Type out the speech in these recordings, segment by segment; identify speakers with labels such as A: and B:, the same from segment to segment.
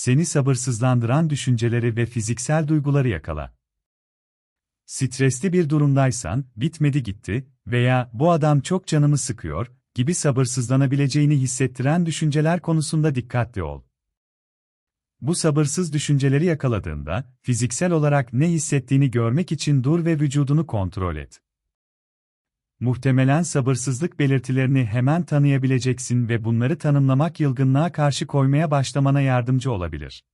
A: Seni sabırsızlandıran düşünceleri ve fiziksel duyguları yakala. Stresli bir durumdaysan, bitmedi gitti veya bu adam çok canımı sıkıyor gibi sabırsızlanabileceğini hissettiren düşünceler konusunda dikkatli ol. Bu sabırsız düşünceleri yakaladığında, fiziksel olarak ne hissettiğini görmek için dur ve vücudunu kontrol et. Muhtemelen sabırsızlık belirtilerini hemen tanıyabileceksin ve bunları tanımlamak yılgınlığa karşı koymaya başlamana yardımcı olabilir.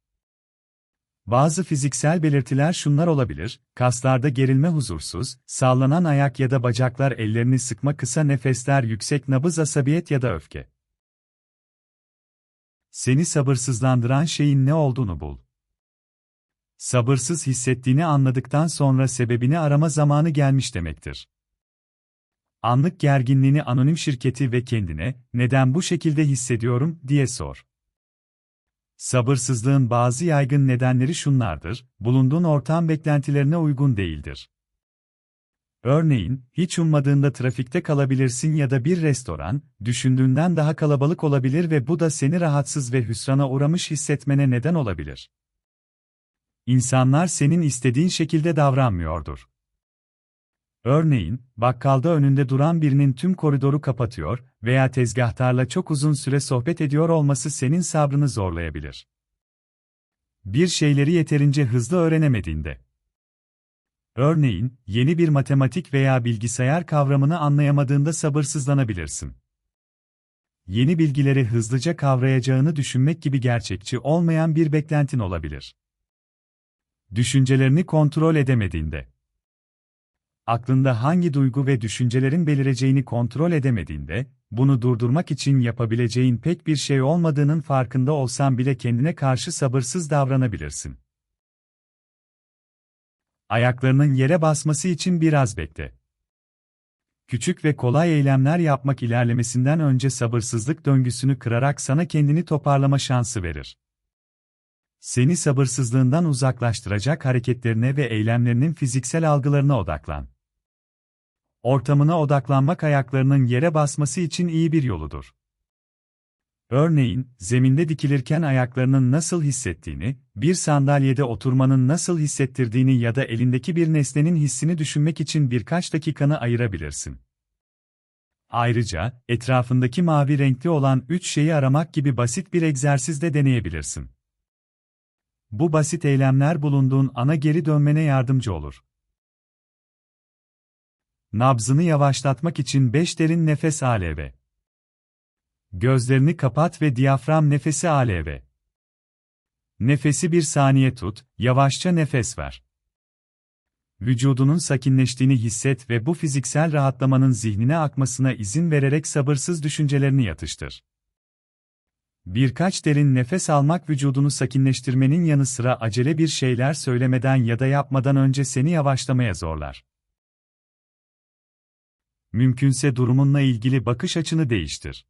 A: Bazı fiziksel belirtiler şunlar olabilir, kaslarda gerilme huzursuz, sallanan ayak ya da bacaklar ellerini sıkma kısa nefesler yüksek nabız asabiyet ya da öfke. Seni sabırsızlandıran şeyin ne olduğunu bul. Sabırsız hissettiğini anladıktan sonra sebebini arama zamanı gelmiş demektir. Anlık gerginliğini anonim şirketi ve kendine, neden bu şekilde hissediyorum, diye sor. Sabırsızlığın bazı yaygın nedenleri şunlardır, bulunduğun ortam beklentilerine uygun değildir. Örneğin, hiç ummadığında trafikte kalabilirsin ya da bir restoran, düşündüğünden daha kalabalık olabilir ve bu da seni rahatsız ve hüsrana uğramış hissetmene neden olabilir. İnsanlar senin istediğin şekilde davranmıyordur. Örneğin, bakkalda önünde duran birinin tüm koridoru kapatıyor veya tezgahtarla çok uzun süre sohbet ediyor olması senin sabrını zorlayabilir. Bir şeyleri yeterince hızlı öğrenemediğinde. Örneğin, yeni bir matematik veya bilgisayar kavramını anlayamadığında sabırsızlanabilirsin. Yeni bilgileri hızlıca kavrayacağını düşünmek gibi gerçekçi olmayan bir beklentin olabilir. Düşüncelerini kontrol edemediğinde aklında hangi duygu ve düşüncelerin belireceğini kontrol edemediğinde, bunu durdurmak için yapabileceğin pek bir şey olmadığının farkında olsan bile kendine karşı sabırsız davranabilirsin. Ayaklarının yere basması için biraz bekle. Küçük ve kolay eylemler yapmak ilerlemesinden önce sabırsızlık döngüsünü kırarak sana kendini toparlama şansı verir. Seni sabırsızlığından uzaklaştıracak hareketlerine ve eylemlerinin fiziksel algılarına odaklan ortamına odaklanmak ayaklarının yere basması için iyi bir yoludur. Örneğin, zeminde dikilirken ayaklarının nasıl hissettiğini, bir sandalyede oturmanın nasıl hissettirdiğini ya da elindeki bir nesnenin hissini düşünmek için birkaç dakikanı ayırabilirsin. Ayrıca, etrafındaki mavi renkli olan üç şeyi aramak gibi basit bir egzersiz de deneyebilirsin. Bu basit eylemler bulunduğun ana geri dönmene yardımcı olur. Nabzını yavaşlatmak için 5 derin nefes ALV. Gözlerini kapat ve diyafram nefesi ALV. Nefesi bir saniye tut, yavaşça nefes ver. Vücudunun sakinleştiğini hisset ve bu fiziksel rahatlamanın zihnine akmasına izin vererek sabırsız düşüncelerini yatıştır. Birkaç derin nefes almak vücudunu sakinleştirmenin yanı sıra acele bir şeyler söylemeden ya da yapmadan önce seni yavaşlamaya zorlar mümkünse durumunla ilgili bakış açını değiştir.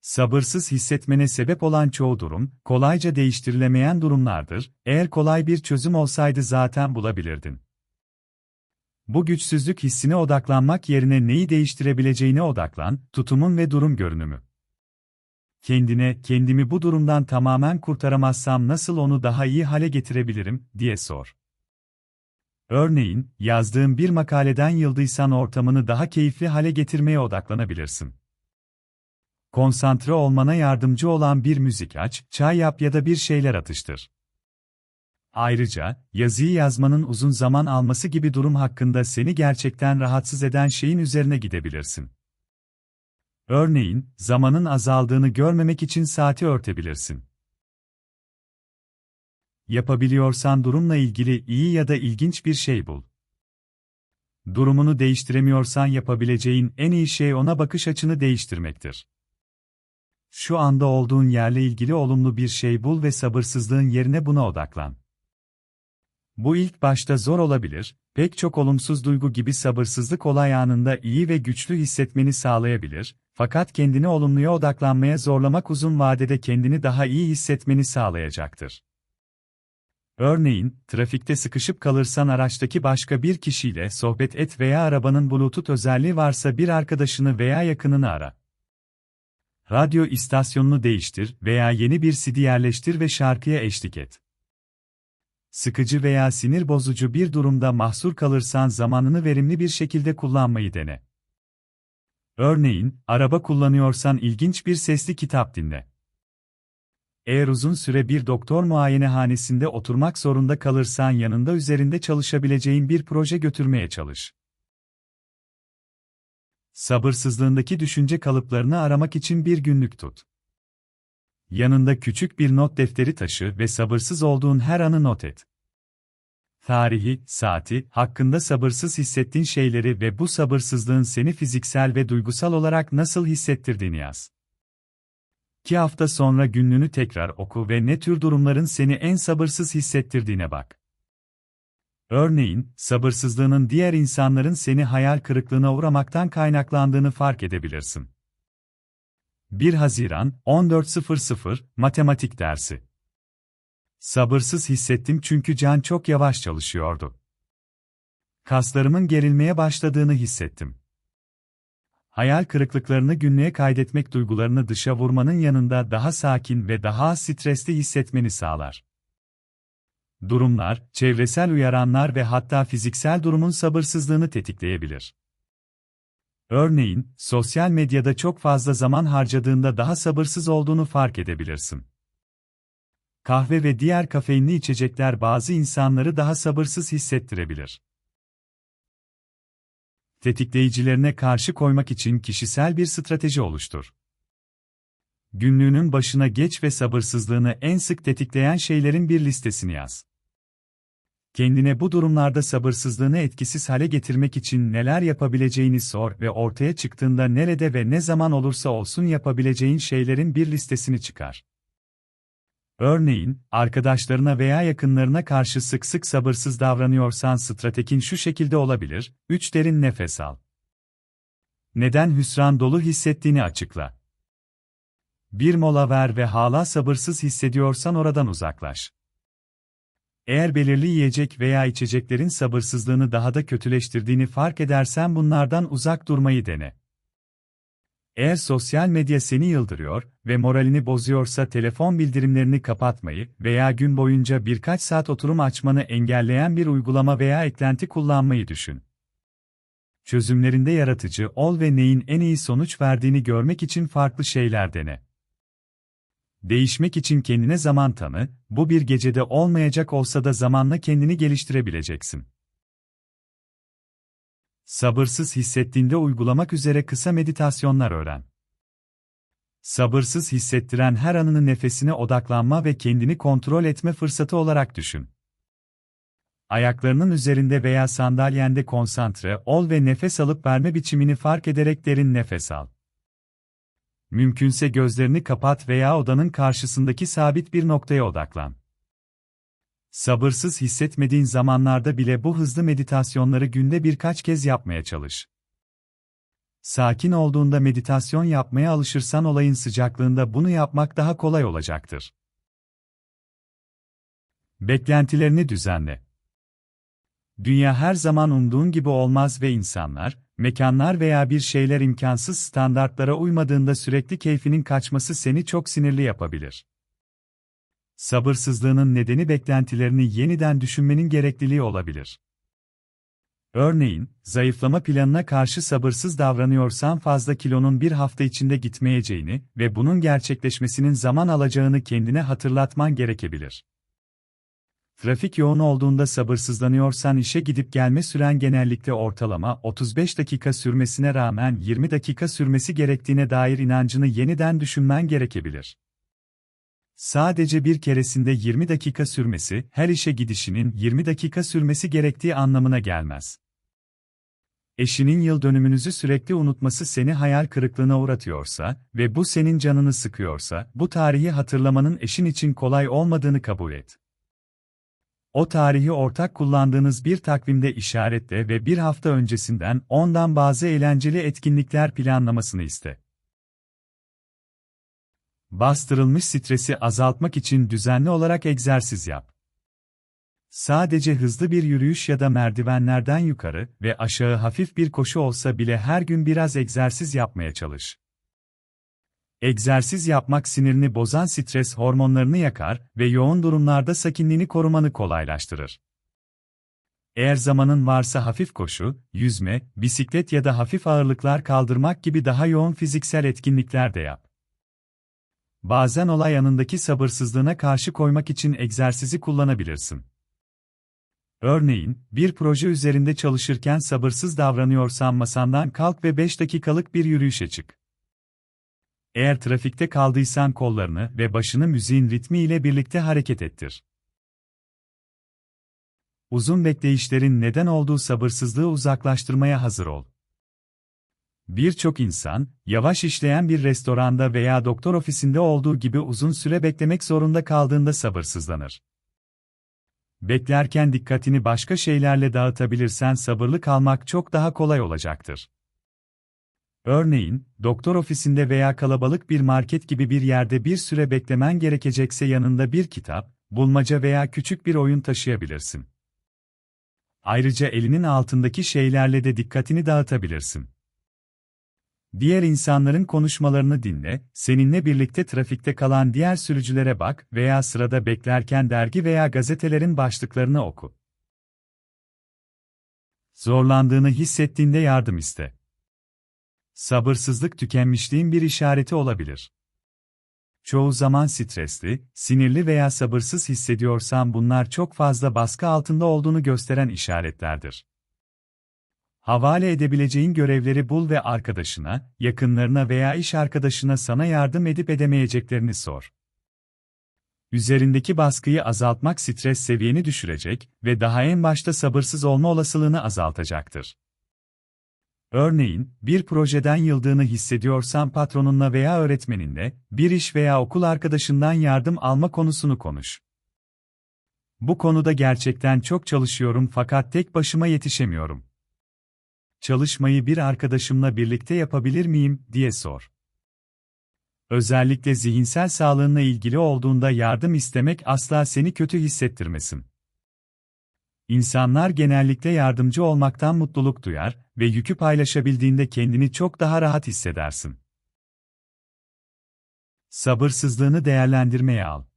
A: Sabırsız hissetmene sebep olan çoğu durum, kolayca değiştirilemeyen durumlardır, eğer kolay bir çözüm olsaydı zaten bulabilirdin. Bu güçsüzlük hissine odaklanmak yerine neyi değiştirebileceğine odaklan, tutumun ve durum görünümü. Kendine, kendimi bu durumdan tamamen kurtaramazsam nasıl onu daha iyi hale getirebilirim, diye sor. Örneğin, yazdığın bir makaleden yıldıysan ortamını daha keyifli hale getirmeye odaklanabilirsin. Konsantre olmana yardımcı olan bir müzik aç, çay yap ya da bir şeyler atıştır. Ayrıca, yazıyı yazmanın uzun zaman alması gibi durum hakkında seni gerçekten rahatsız eden şeyin üzerine gidebilirsin. Örneğin, zamanın azaldığını görmemek için saati örtebilirsin. Yapabiliyorsan durumla ilgili iyi ya da ilginç bir şey bul. Durumunu değiştiremiyorsan yapabileceğin en iyi şey ona bakış açını değiştirmektir. Şu anda olduğun yerle ilgili olumlu bir şey bul ve sabırsızlığın yerine buna odaklan. Bu ilk başta zor olabilir, pek çok olumsuz duygu gibi sabırsızlık olay anında iyi ve güçlü hissetmeni sağlayabilir, fakat kendini olumluya odaklanmaya zorlamak uzun vadede kendini daha iyi hissetmeni sağlayacaktır. Örneğin, trafikte sıkışıp kalırsan araçtaki başka bir kişiyle sohbet et veya arabanın Bluetooth özelliği varsa bir arkadaşını veya yakınını ara. Radyo istasyonunu değiştir veya yeni bir CD yerleştir ve şarkıya eşlik et. Sıkıcı veya sinir bozucu bir durumda mahsur kalırsan zamanını verimli bir şekilde kullanmayı dene. Örneğin, araba kullanıyorsan ilginç bir sesli kitap dinle. Eğer uzun süre bir doktor muayenehanesinde oturmak zorunda kalırsan yanında üzerinde çalışabileceğin bir proje götürmeye çalış. Sabırsızlığındaki düşünce kalıplarını aramak için bir günlük tut. Yanında küçük bir not defteri taşı ve sabırsız olduğun her anı not et. Tarihi, saati, hakkında sabırsız hissettiğin şeyleri ve bu sabırsızlığın seni fiziksel ve duygusal olarak nasıl hissettirdiğini yaz. İki hafta sonra günlüğünü tekrar oku ve ne tür durumların seni en sabırsız hissettirdiğine bak. Örneğin, sabırsızlığının diğer insanların seni hayal kırıklığına uğramaktan kaynaklandığını fark edebilirsin. 1 Haziran 14.00 Matematik dersi Sabırsız hissettim çünkü can çok yavaş çalışıyordu. Kaslarımın gerilmeye başladığını hissettim. Hayal kırıklıklarını günlüğe kaydetmek duygularını dışa vurmanın yanında daha sakin ve daha stresli hissetmeni sağlar. Durumlar, çevresel uyaranlar ve hatta fiziksel durumun sabırsızlığını tetikleyebilir. Örneğin, sosyal medyada çok fazla zaman harcadığında daha sabırsız olduğunu fark edebilirsin. Kahve ve diğer kafeinli içecekler bazı insanları daha sabırsız hissettirebilir tetikleyicilerine karşı koymak için kişisel bir strateji oluştur. Günlüğünün başına geç ve sabırsızlığını en sık tetikleyen şeylerin bir listesini yaz. Kendine bu durumlarda sabırsızlığını etkisiz hale getirmek için neler yapabileceğini sor ve ortaya çıktığında nerede ve ne zaman olursa olsun yapabileceğin şeylerin bir listesini çıkar. Örneğin, arkadaşlarına veya yakınlarına karşı sık sık sabırsız davranıyorsan stratejin şu şekilde olabilir, 3 derin nefes al. Neden hüsran dolu hissettiğini açıkla. Bir mola ver ve hala sabırsız hissediyorsan oradan uzaklaş. Eğer belirli yiyecek veya içeceklerin sabırsızlığını daha da kötüleştirdiğini fark edersen bunlardan uzak durmayı dene. Eğer sosyal medya seni yıldırıyor ve moralini bozuyorsa telefon bildirimlerini kapatmayı veya gün boyunca birkaç saat oturum açmanı engelleyen bir uygulama veya eklenti kullanmayı düşün. Çözümlerinde yaratıcı ol ve neyin en iyi sonuç verdiğini görmek için farklı şeyler dene. Değişmek için kendine zaman tanı, bu bir gecede olmayacak olsa da zamanla kendini geliştirebileceksin. Sabırsız hissettiğinde uygulamak üzere kısa meditasyonlar öğren. Sabırsız hissettiren her anını nefesine odaklanma ve kendini kontrol etme fırsatı olarak düşün. Ayaklarının üzerinde veya sandalyende konsantre ol ve nefes alıp verme biçimini fark ederek derin nefes al. Mümkünse gözlerini kapat veya odanın karşısındaki sabit bir noktaya odaklan. Sabırsız hissetmediğin zamanlarda bile bu hızlı meditasyonları günde birkaç kez yapmaya çalış. Sakin olduğunda meditasyon yapmaya alışırsan olayın sıcaklığında bunu yapmak daha kolay olacaktır. Beklentilerini düzenle. Dünya her zaman umduğun gibi olmaz ve insanlar, mekanlar veya bir şeyler imkansız standartlara uymadığında sürekli keyfinin kaçması seni çok sinirli yapabilir. Sabırsızlığının nedeni beklentilerini yeniden düşünmenin gerekliliği olabilir. Örneğin, zayıflama planına karşı sabırsız davranıyorsan fazla kilonun bir hafta içinde gitmeyeceğini ve bunun gerçekleşmesinin zaman alacağını kendine hatırlatman gerekebilir. Trafik yoğun olduğunda sabırsızlanıyorsan işe gidip gelme süren genellikle ortalama 35 dakika sürmesine rağmen 20 dakika sürmesi gerektiğine dair inancını yeniden düşünmen gerekebilir. Sadece bir keresinde 20 dakika sürmesi, her işe gidişinin 20 dakika sürmesi gerektiği anlamına gelmez. Eşinin yıl dönümünüzü sürekli unutması seni hayal kırıklığına uğratıyorsa ve bu senin canını sıkıyorsa, bu tarihi hatırlamanın eşin için kolay olmadığını kabul et. O tarihi ortak kullandığınız bir takvimde işaretle ve bir hafta öncesinden ondan bazı eğlenceli etkinlikler planlamasını iste. Bastırılmış stresi azaltmak için düzenli olarak egzersiz yap. Sadece hızlı bir yürüyüş ya da merdivenlerden yukarı ve aşağı hafif bir koşu olsa bile her gün biraz egzersiz yapmaya çalış. Egzersiz yapmak sinirini bozan stres hormonlarını yakar ve yoğun durumlarda sakinliğini korumanı kolaylaştırır. Eğer zamanın varsa hafif koşu, yüzme, bisiklet ya da hafif ağırlıklar kaldırmak gibi daha yoğun fiziksel etkinlikler de yap. Bazen olay anındaki sabırsızlığına karşı koymak için egzersizi kullanabilirsin. Örneğin, bir proje üzerinde çalışırken sabırsız davranıyorsan masandan kalk ve 5 dakikalık bir yürüyüşe çık. Eğer trafikte kaldıysan kollarını ve başını müziğin ritmi ile birlikte hareket ettir. Uzun bekleyişlerin neden olduğu sabırsızlığı uzaklaştırmaya hazır ol. Birçok insan, yavaş işleyen bir restoranda veya doktor ofisinde olduğu gibi uzun süre beklemek zorunda kaldığında sabırsızlanır. Beklerken dikkatini başka şeylerle dağıtabilirsen sabırlı kalmak çok daha kolay olacaktır. Örneğin, doktor ofisinde veya kalabalık bir market gibi bir yerde bir süre beklemen gerekecekse yanında bir kitap, bulmaca veya küçük bir oyun taşıyabilirsin. Ayrıca elinin altındaki şeylerle de dikkatini dağıtabilirsin. Diğer insanların konuşmalarını dinle, seninle birlikte trafikte kalan diğer sürücülere bak veya sırada beklerken dergi veya gazetelerin başlıklarını oku. Zorlandığını hissettiğinde yardım iste. Sabırsızlık tükenmişliğin bir işareti olabilir. Çoğu zaman stresli, sinirli veya sabırsız hissediyorsan bunlar çok fazla baskı altında olduğunu gösteren işaretlerdir. Havale edebileceğin görevleri bul ve arkadaşına, yakınlarına veya iş arkadaşına sana yardım edip edemeyeceklerini sor. Üzerindeki baskıyı azaltmak stres seviyeni düşürecek ve daha en başta sabırsız olma olasılığını azaltacaktır. Örneğin, bir projeden yıldığını hissediyorsan patronunla veya öğretmeninle, bir iş veya okul arkadaşından yardım alma konusunu konuş. Bu konuda gerçekten çok çalışıyorum fakat tek başıma yetişemiyorum. Çalışmayı bir arkadaşımla birlikte yapabilir miyim diye sor. Özellikle zihinsel sağlığınla ilgili olduğunda yardım istemek asla seni kötü hissettirmesin. İnsanlar genellikle yardımcı olmaktan mutluluk duyar ve yükü paylaşabildiğinde kendini çok daha rahat hissedersin. Sabırsızlığını değerlendirmeye al.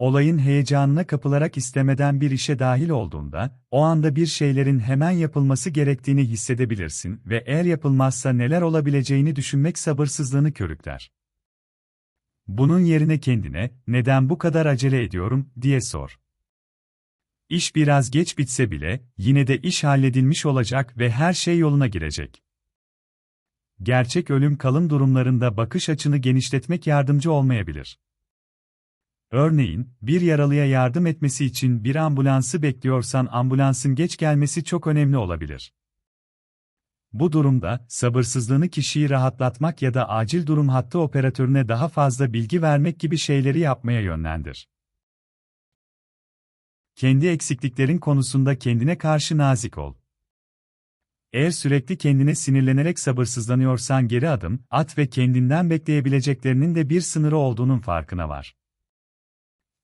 A: Olayın heyecanına kapılarak istemeden bir işe dahil olduğunda, o anda bir şeylerin hemen yapılması gerektiğini hissedebilirsin ve eğer yapılmazsa neler olabileceğini düşünmek sabırsızlığını körükler. Bunun yerine kendine, neden bu kadar acele ediyorum, diye sor. İş biraz geç bitse bile, yine de iş halledilmiş olacak ve her şey yoluna girecek. Gerçek ölüm kalım durumlarında bakış açını genişletmek yardımcı olmayabilir. Örneğin, bir yaralıya yardım etmesi için bir ambulansı bekliyorsan ambulansın geç gelmesi çok önemli olabilir. Bu durumda, sabırsızlığını kişiyi rahatlatmak ya da acil durum hattı operatörüne daha fazla bilgi vermek gibi şeyleri yapmaya yönlendir. Kendi eksikliklerin konusunda kendine karşı nazik ol. Eğer sürekli kendine sinirlenerek sabırsızlanıyorsan geri adım at ve kendinden bekleyebileceklerinin de bir sınırı olduğunun farkına var.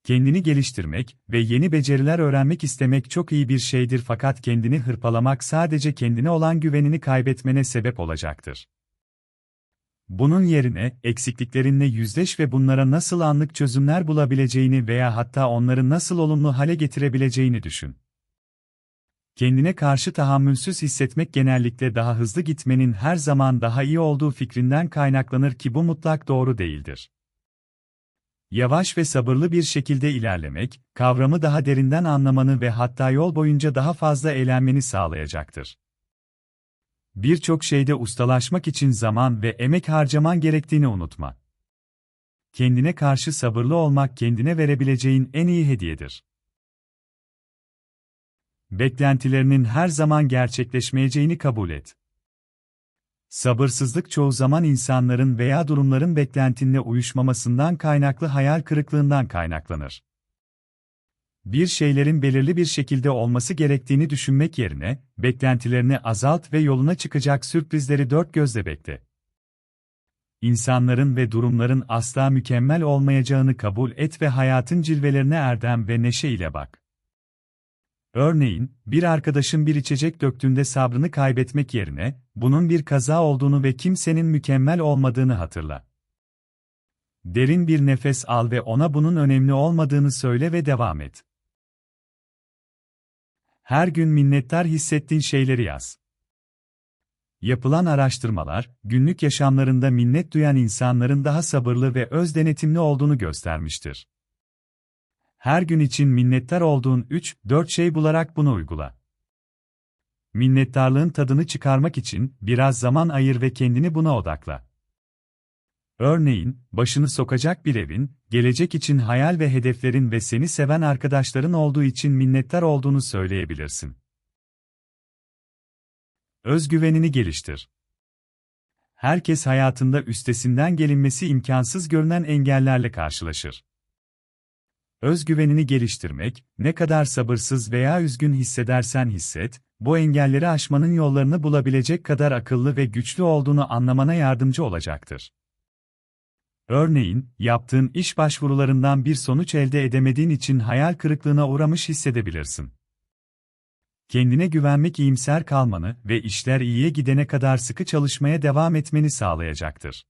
A: Kendini geliştirmek ve yeni beceriler öğrenmek istemek çok iyi bir şeydir fakat kendini hırpalamak sadece kendine olan güvenini kaybetmene sebep olacaktır. Bunun yerine, eksikliklerinle yüzleş ve bunlara nasıl anlık çözümler bulabileceğini veya hatta onları nasıl olumlu hale getirebileceğini düşün. Kendine karşı tahammülsüz hissetmek genellikle daha hızlı gitmenin her zaman daha iyi olduğu fikrinden kaynaklanır ki bu mutlak doğru değildir. Yavaş ve sabırlı bir şekilde ilerlemek, kavramı daha derinden anlamanı ve hatta yol boyunca daha fazla eğlenmeni sağlayacaktır. Birçok şeyde ustalaşmak için zaman ve emek harcaman gerektiğini unutma. Kendine karşı sabırlı olmak kendine verebileceğin en iyi hediyedir. Beklentilerinin her zaman gerçekleşmeyeceğini kabul et. Sabırsızlık çoğu zaman insanların veya durumların beklentinle uyuşmamasından kaynaklı hayal kırıklığından kaynaklanır. Bir şeylerin belirli bir şekilde olması gerektiğini düşünmek yerine, beklentilerini azalt ve yoluna çıkacak sürprizleri dört gözle bekle. İnsanların ve durumların asla mükemmel olmayacağını kabul et ve hayatın cilvelerine erdem ve neşe ile bak. Örneğin, bir arkadaşın bir içecek döktüğünde sabrını kaybetmek yerine, bunun bir kaza olduğunu ve kimsenin mükemmel olmadığını hatırla. Derin bir nefes al ve ona bunun önemli olmadığını söyle ve devam et. Her gün minnettar hissettiğin şeyleri yaz. Yapılan araştırmalar, günlük yaşamlarında minnet duyan insanların daha sabırlı ve öz denetimli olduğunu göstermiştir. Her gün için minnettar olduğun 3-4 şey bularak bunu uygula. Minnettarlığın tadını çıkarmak için biraz zaman ayır ve kendini buna odakla. Örneğin, başını sokacak bir evin, gelecek için hayal ve hedeflerin ve seni seven arkadaşların olduğu için minnettar olduğunu söyleyebilirsin. Özgüvenini geliştir. Herkes hayatında üstesinden gelinmesi imkansız görünen engellerle karşılaşır. Özgüvenini geliştirmek, ne kadar sabırsız veya üzgün hissedersen hisset, bu engelleri aşmanın yollarını bulabilecek kadar akıllı ve güçlü olduğunu anlamana yardımcı olacaktır. Örneğin, yaptığın iş başvurularından bir sonuç elde edemediğin için hayal kırıklığına uğramış hissedebilirsin. Kendine güvenmek iyimser kalmanı ve işler iyiye gidene kadar sıkı çalışmaya devam etmeni sağlayacaktır.